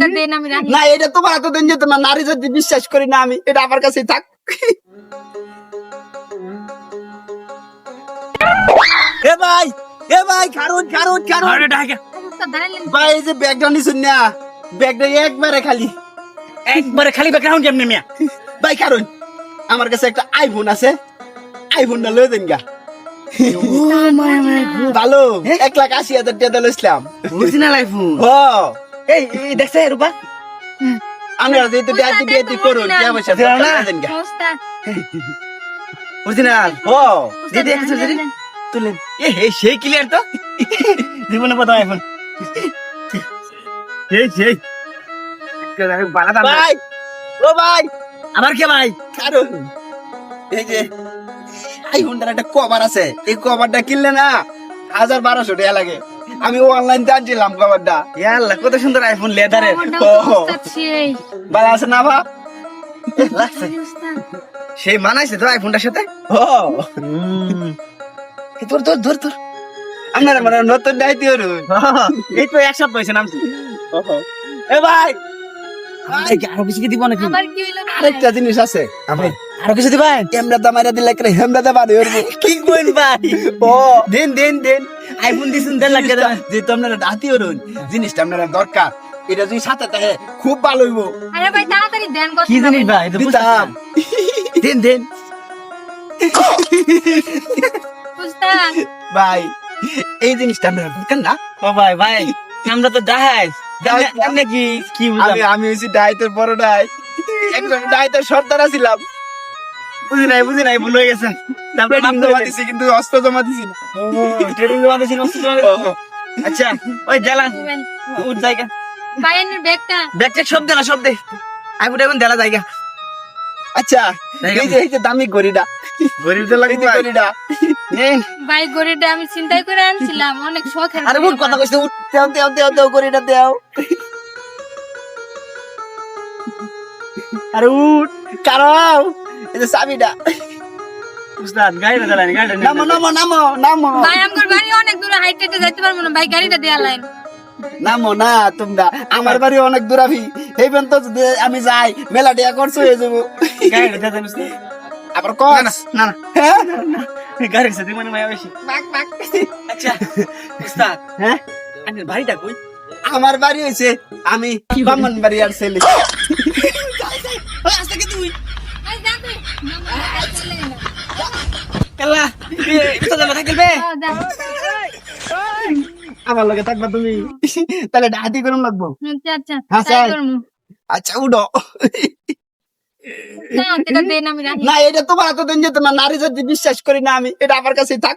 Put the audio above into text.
এটা দেন আমি রাখি। না এটা তোমার এত দিন যেত না নারী যদি বিশ্বাস করি না আমি এটা আমার কাছেই থাক। এ ভাই এ ভাই কারণ কারণ কারণ আরে ডাকে ভাই এই যে নিছুন না ব্যাগটা একবারে খালি। একবারে খালি ব্যাকগ্রাউন্ড কেমনে মিয়া? ভাই কারণ আমার কাছে একটা আইফোন আছে। আইফোনটা লয়ে দেন গা। ভালো এক লাখ আশি হাজার টাকা দিল ইসলাম অরিজিনাল আইফোন ও এই এই রূপা? আমি যেহেতু ডিআইটি ডিআইটি করুন কে পয়সা না। দেন গা। উস্তাদ অরিজিনাল ও দিদি, একটু দিদি। তুলেন এ সেই ক্লিয়ার তো? জীবনে প্রথম আইফোন সেই সেই। বালা ভাই ও ভাই আবার কে ভাই? কারণ এই যে আইফোনটার একটা কভার আছে এই কভারটা কিনলে না হাজার বারোশো টাকা লাগে। আমি অনলাইন জানছিলাম কভারটা ইয়াল্লা কত সুন্দর আইফোন লেদারের তো ভালো আছে না ভা লাগছে। সেই মানাইছে তো আইফোনটার সাথে? ও তোর তোর ধর তোর আপনারা মানে নতুন দায়িত্ব এই তো এক সপ্তাহ হয়েছে নামছি। এ ভাই। আরও কিছু কি দিব নাকি? আরেকটা জিনিস আছে। আমার আরও কিছু দিবেন ক্যামেরা দামাইরা দিলে একটা হেমরা দা বাড়ি উঠবো কি কইন ভাই? ও। দেন দেন দেন। আইফোন দিছুন দেন লাগে দেন। যেহেতু আপনারা দাঁতি করুন জিনিসটা আপনারা দরকার। এটা যদি সাথে থাকে খুব ভালো হইব। আরে ভাই তাড়াতাড়ি দেন কষ্ট কি জানিস ভাই। এটা বুঝতাম দেন দেন। উস্তাদ ভাই এই জিনিসটা আপনারা বুঝতেন না? ও ভাই ভাই আমরা তো কি আমি বুঝলাম? আমি হচ্ছি ডাইতের বড় ডাই একজন ডাইতের সর্দার ছিলাম বুঝি নাই বুঝি নাই ভুল হয়ে গেছে। তারপর নাম জমা দিছি কিন্তু অস্ত্র জমা দিছি না। ট্রেনিং জমা দিয়েছিল আচ্ছা ওই উঠ জায়গা। ব্যাগটা। ব্যাগ ট্যাগ সব দেলা সব দে। এখন দেলা জায়গা। আচ্ছা এই যে এই যে দামি ভাই গড়িটা আমি চিন্তাই করে আনছিলাম অনেক শখের আরে উঠ কথা। কইছে উঠ। দেও দেও দেও দেও আরে উঠ কারাও যে চাবিটা উস্তাদ গাড়িটা চালানি গাড়িটা নামো নামো নামো নামো ভাই আমার বাড়ি অনেক দূরে হাইট হেঁটে যাইতে পারব না ভাই গাড়িটা দেয়া লাইন নামো না তোমরা আমার বাড়ি অনেক দূরাভি এই পর্যন্ত যদি আমি যাই মেলা টিয়া করছ হয়ে যাব গাড়িটা দেন উস্তাদ আবার না কর না না না হ্যাঁ গাড়ির সাথে মানে মায়া বেশি বাক, বাক। আচ্ছা উস্তাদ হ্যাঁ আপনার বাড়িটা কই আমার বাড়ি হয়েছে আমি বামন বাড়ি আর ছেলে কাল্লা আমার লগে থাকবা তুমি। তাহলে ডাহাতি করুন লাগবো? আচ্ছা, আচ্ছা, হ্যাঁ। আচ্ছা উডো না, এটা। না তোমার এত দিন যেত না নারী যদি বিশ্বাস করি না আমি এটা আমার কাছে থাক।